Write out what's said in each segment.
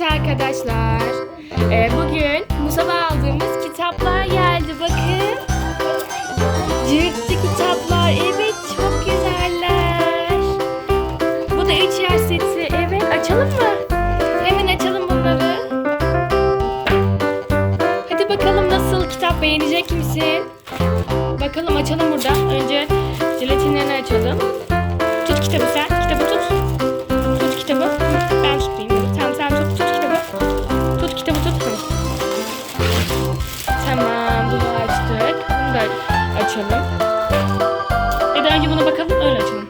Evet arkadaşlar. Ee, bugün Musab'a aldığımız kitaplar geldi. Bakın. Cırtlı kitaplar. Evet çok güzeller. Bu da 3 yaş seti. Evet açalım mı? Hemen açalım bunları. Hadi bakalım nasıl kitap beğenecek misin? Bakalım açalım buradan. Önce jelatinlerini açalım. Tamam bunu açtık. Bunu da açalım. Ya da önce buna bakalım öyle açalım.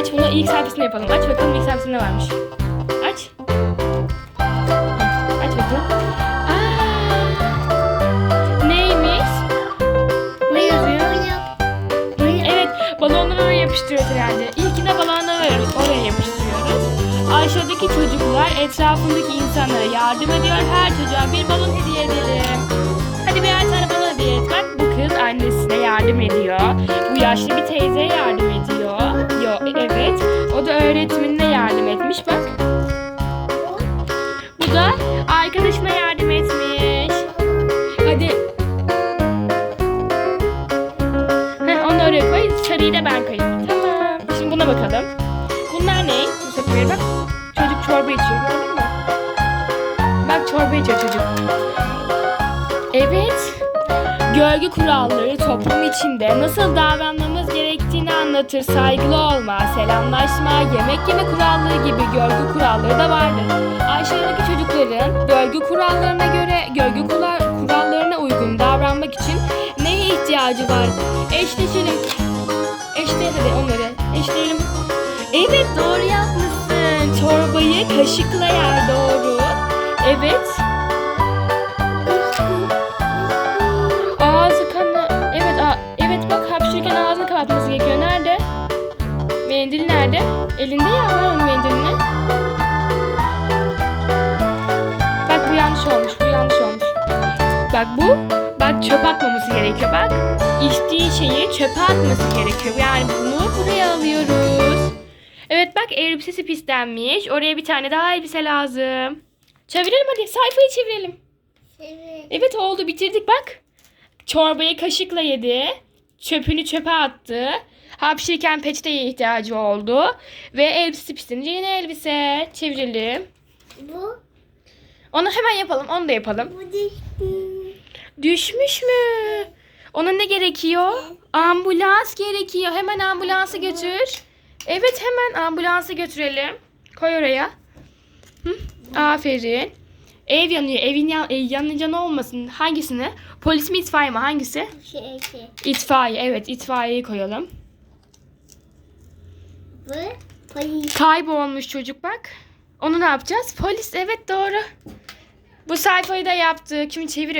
Aç bunu ilk sayfasını yapalım. Aç bakalım ilk ne varmış. Aç. Aç bakalım. Aa, neymiş? Ne yazıyor? Evet, balonları oraya yapıştırıyoruz herhalde. İlkine balonları oraya yapıştırıyoruz. Aşağıdaki çocuklar etrafındaki insanlara yardım ediyor. Her çocuğa bir balon hediye edelim. Yardım ediyor. Bu yaşlı bir teyzeye yardım ediyor. Yo, evet. O da öğretmenine yardım etmiş bak. Bu da arkadaşına yardım etmiş. Hadi Heh, onu oraya koy. Sarıyı da ben koyayım. Tamam. Şimdi buna bakalım. Bunlar ne? Bu sefer bak. Çocuk çorba içiyor. Gördün mü? Bak çorba içiyor çocuk. Gölge kuralları toplum içinde nasıl davranmamız gerektiğini anlatır. Saygılı olma, selamlaşma, yemek yeme kuralları gibi gölge kuralları da vardır. Aşağıdaki çocukların gölge kurallarına göre kura- kurallarına uygun davranmak için neye ihtiyacı var? Eşleşelim. Eşle onları. Eşleyelim. Evet doğru yapmışsın. Çorbayı kaşıkla yer doğru. Evet. Mendil nerede? Elinde ya ver onun mendilini. Bak bu yanlış olmuş. Bu yanlış olmuş. Bak bu. Bak çöp atmaması gerekiyor. Bak içtiği şeyi çöpe atması gerekiyor. Yani bunu buraya alıyoruz. Evet bak elbisesi pislenmiş. Oraya bir tane daha elbise lazım. Çevirelim hadi. Sayfayı çevirelim. Evet oldu bitirdik bak. Çorbayı kaşıkla yedi. Çöpünü çöpe attı. Hapşırırken peçeteye ihtiyacı oldu. Ve elbisesi pislenince yeni elbise. Çevirelim. Bu, Onu hemen yapalım. Onu da yapalım. bu düştü. Düşmüş mü? Ona ne gerekiyor? Ambulans gerekiyor. Hemen ambulansı götür. Evet hemen ambulansı götürelim. Koy oraya. Hı? Aferin. Ev yanıyor. Evin yan, e, yanınca ne olmasın? Hangisini? Polis mi itfaiye mi? Hangisi? Şey, şey. İtfaiye. Evet itfaiyeyi koyalım. Bu, polis. Kaybolmuş çocuk bak. Onu ne yapacağız? Polis evet doğru. Bu sayfayı da yaptık. Şimdi çevir